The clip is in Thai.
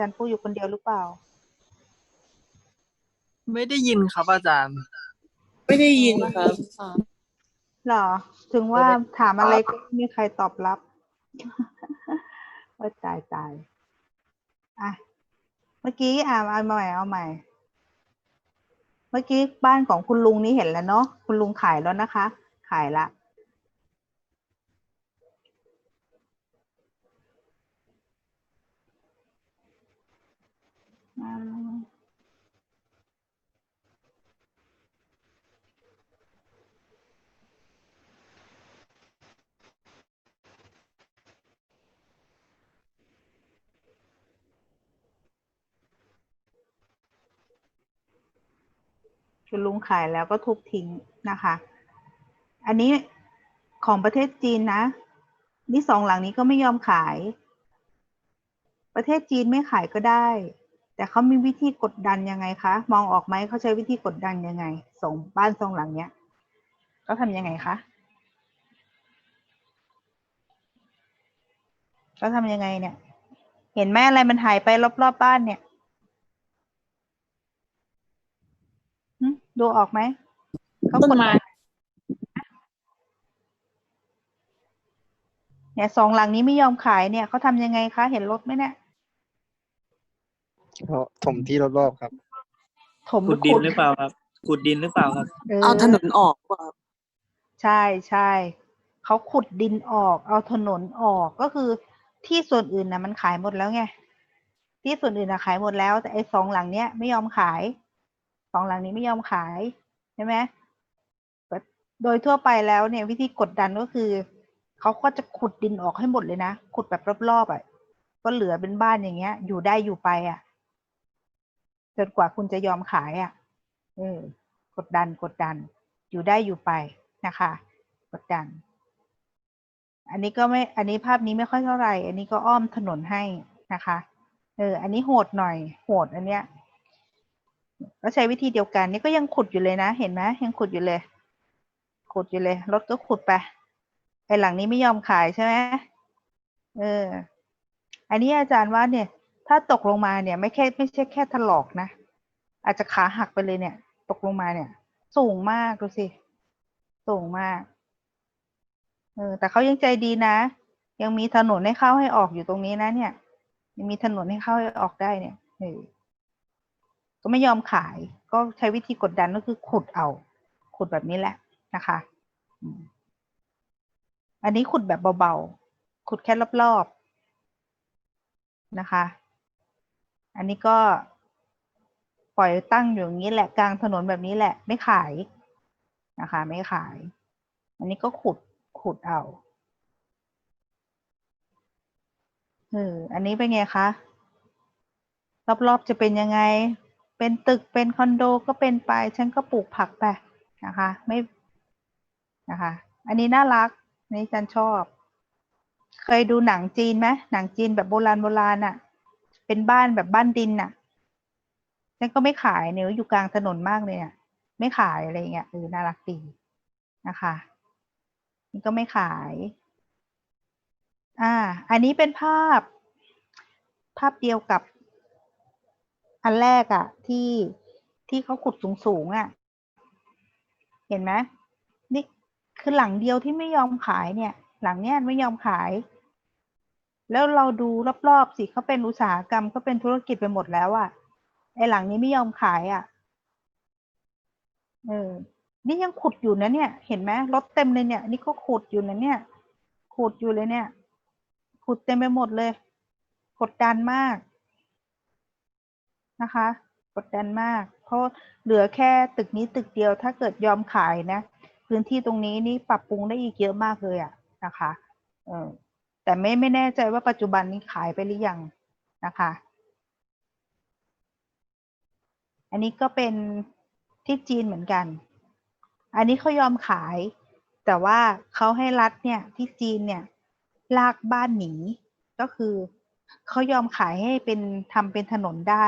จารย์ปูอยู่คนเดียวหรือเปล่า ไม่ได้ยินครับอาจารย์ ไม่ได้ยินครับเหรอ ถึงว่าถามอะไรก็ไม่มีใครตอบรับว่าตายตายอะ เมื่อกี้อ่าเอาใหม่เอาใหม่ เมื่อกี้บ้านของคุณลุงนี่เห็นแล้วเนาะคุณลุงขายแล้วนะคะ ขายละ อ่า คุณลุงขายแล้วก็ทุบทิ้งนะคะ อันนี้ของประเทศจีนนะนี่สองหลังนี้ก็ไม่ยอมขาย ประเทศจีนไม่ขายก็ได้ แต่เขามีวิธีกดดันยังไงคะ มองออกไหมเขาใช้วิธีกดดันยังไงสองบ้านสองหลังเนี้ยเขาทำยังไงคะเขาทำยังไงเนี่ย เห็นไหมอะไรมันหายไปรอบๆบบ้านเนี่ย หึ ดูออกไหมเขาต้นกดไม้ดันเนี่ยสองหลังนี้ไม่ยอมขายเนี่ยเขาทำยังไงคะ เห็นรถไหมเนี่ยเพราะถมที่รอบๆครับถมขุดดินหรือเปล่าครับขุดดินหรือเปล่าครับ เอาถนนออกว่าใช่ใช่เขาขุดดินออก เอาถนนออกก็คือที่ส่วนอื่นนะมันขายหมดแล้วไงที่ส่วนอื่นนะขายหมดแล้ว แต่ไอ้สองหลังเนี้ยไม่ยอมขาย สองหลังนี้ไม่ยอมขายใช่ไหมโดยทั่วไปแล้วเนี่ยวิธีกดดันก็คือเขาก็จะขุดดินออกให้หมดเลยนะ ขุดแบบรอบๆอะก็เหลือเป็นบ้านอย่างเงี้ย อยู่ได้อยู่ไปอะจนกว่าคุณจะยอมขายอะเออกดดันกดดัน อยู่ได้อยู่ไปนะคะ กดดัน อันนี้ก็ไม่ อันนี้ภาพนี้ไม่ค่อยเท่าไหร่ อันนี้ก็อ้อมถนนให้นะคะ เออ อันนี้โหดหน่อย โหดอันเนี้ย ก็ใช้วิธีเดียวกันนี่ก็ยังขุดอยู่เลยนะ เห็นไหมยังขุดอยู่เลย ขุดอยู่เลยรถก็ขุดไปไอหลังนี้ไม่ยอมขายใช่ไหมเออ อันนี้อาจารย์ว่าเนี่ย ถ้าตกลงมาเนี่ย ไม่แค่ไม่ใช่แค่ถลอกนะ อาจจะขาหักไปเลยเนี่ย ตกลงมาเนี่ย สูงมากดูสิ สูงมาก เออ แต่เขายังใจดีนะ ยังมีถนนให้เข้าให้ออกอยู่ตรงนี้นะเนี่ย ยังมีถนนให้เข้าให้ออกได้เนี่ยเออ ก็ไม่ยอมขาย ก็ใช้วิธีกดดันก็คือขุดเอา ขุดแบบนี้แหละนะคะอันนี้ขุดแบบเบาๆ ขุดแค่รอบๆนะคะ อันนี้ก็ปล่อยตั้งอยู่อย่างนี้แหละกลางถนนแบบนี้แหละ ไม่ขายนะคะ ไม่ขาย อันนี้ก็ขุดขุดเอาเอออันนี้เป็นไงคะ รอบๆจะเป็นยังไง เป็นตึกเป็นคอนโดก็เป็นไป ฉันก็ปลูกผักไปนะคะ ไม่นะคะ อันนี้น่ารักนนี้ฉันชอบ เคยดูหนังจีนไหมหนังจีนแบบโบราณโบราณอะ่ะ เป็นบ้านแบบบ้านดินน่ะฉันก็ไม่ขายเนี่ยอยู่กลางถนนมากเลยอะไม่ขายอะไรเงี้ยเออน่ารักดีนะคะนี่ก็ไม่ขาย อ่า อันนี้เป็นภาพ ภาพเดียวกับ อันแรกอะที่ที่เขาขุดสูงๆอะเห็นไหมนี่คือหลังเดียวที่ไม่ยอมขายเนี่ย หลังเนี้ยไม่ยอมขาย แล้วเราดูรอบๆสิเขาเป็นอุตสาหกรรมเขาเป็นธุรกิจไปหมดแล้วอะไอหลังนี้ไม่ยอมขายอะเออนี่ยังขุดอยู่นะเนี่ย เห็นไหมรถเต็มเลยเนี่ย นี่ก็ขุดอยู่นะเนี่ย ขุดอยู่เลยเนี่ย ขุดเต็มไปหมดเลย กดดันมาก นะคะ กดดันมาก เพราะเหลือแค่ตึกนี้ตึกเดียวถ้าเกิดยอมขายนะ พื้นที่ตรงนี้นี่ปรับปรุงได้อีกเยอะมากเลยอะนะคะเออแต่ไม่ไม่แน่ใจว่าปัจจุบันนี้ขายไปหรือยังนะคะ อันนี้ก็เป็นที่จีนเหมือนกัน อันนี้เขายอมขาย แต่ว่าเขาให้รัฐเนี่ยที่จีนเนี่ยลากบ้านหนีก็คือเขายอมขายให้เป็นทำเป็นถนนได้